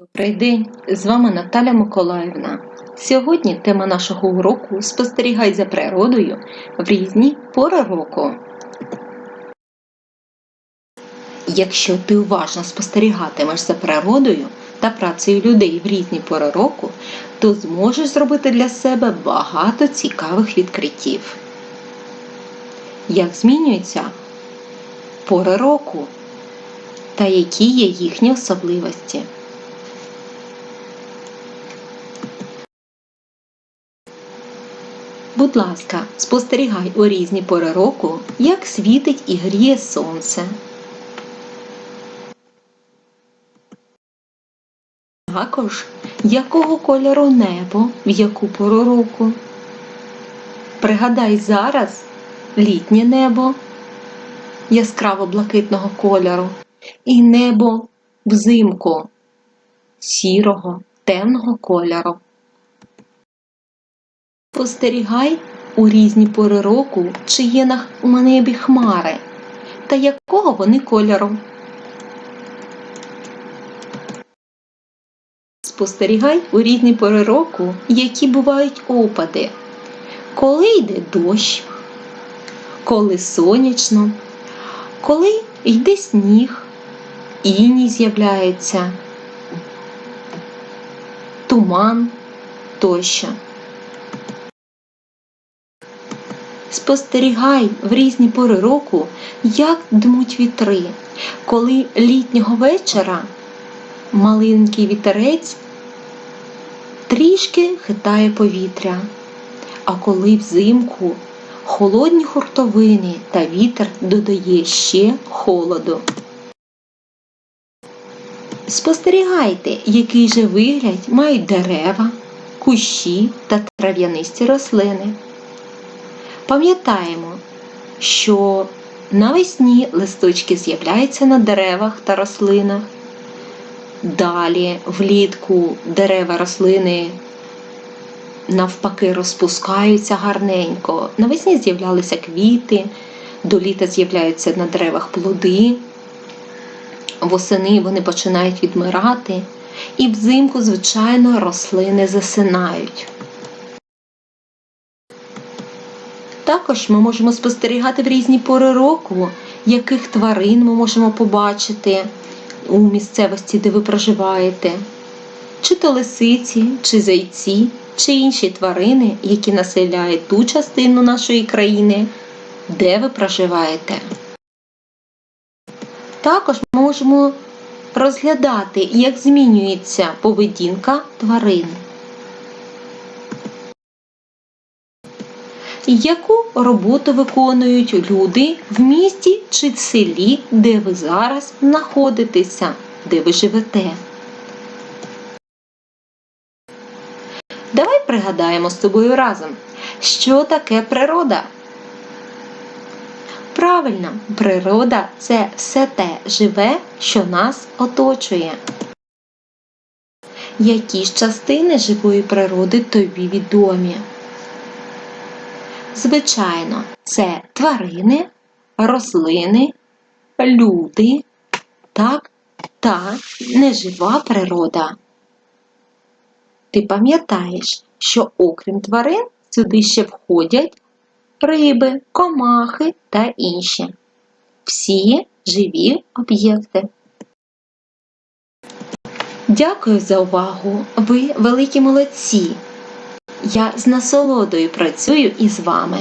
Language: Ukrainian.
Добрий день! З вами Наталя Миколаївна. Сьогодні тема нашого уроку Спостерігай за природою в різні пори року. Якщо ти уважно спостерігатимеш за природою та працею людей в різні пори року, то зможеш зробити для себе багато цікавих відкриттів. Як змінюються пори року та які є їхні особливості? Будь ласка, спостерігай у різні пори року, як світить і гріє сонце. Також, якого кольору небо в яку пору року. Пригадай зараз літнє небо яскраво блакитного кольору і небо взимку сірого темного кольору. Спостерігай у різні пори року, чи є на небі хмари, та якого вони кольору. Спостерігай у різні пори року, які бувають опади, коли йде дощ, коли сонячно, коли йде сніг, іній з'являється, туман тощо. Спостерігай в різні пори року, як дмуть вітри, коли літнього вечора маленький вітерець трішки хитає повітря, а коли взимку холодні хуртовини та вітер додає ще холоду. Спостерігайте, який же вигляд мають дерева, кущі та трав'янисті рослини. Пам'ятаємо, що навесні листочки з'являються на деревах та рослинах. Далі влітку дерева рослини навпаки розпускаються гарненько. Навесні з'являлися квіти, до літа з'являються на деревах плоди, восени вони починають відмирати, і взимку, звичайно, рослини засинають. Також ми можемо спостерігати в різні пори року, яких тварин ми можемо побачити у місцевості, де ви проживаєте, чи то лисиці, чи зайці, чи інші тварини, які населяють ту частину нашої країни, де ви проживаєте. Також ми можемо розглядати, як змінюється поведінка тварин. Яку роботу виконують люди в місті чи в селі, де ви зараз знаходитеся, де ви живете? Давай пригадаємо з тобою разом, що таке природа. Правильно, природа це все те живе, що нас оточує. Які ж частини живої природи тобі відомі? Звичайно, це тварини, рослини, люди, так, та нежива природа. Ти пам'ятаєш, що окрім тварин сюди ще входять риби, комахи та інші. Всі живі об'єкти. Дякую за увагу! Ви великі молодці! Я з насолодою працюю із вами.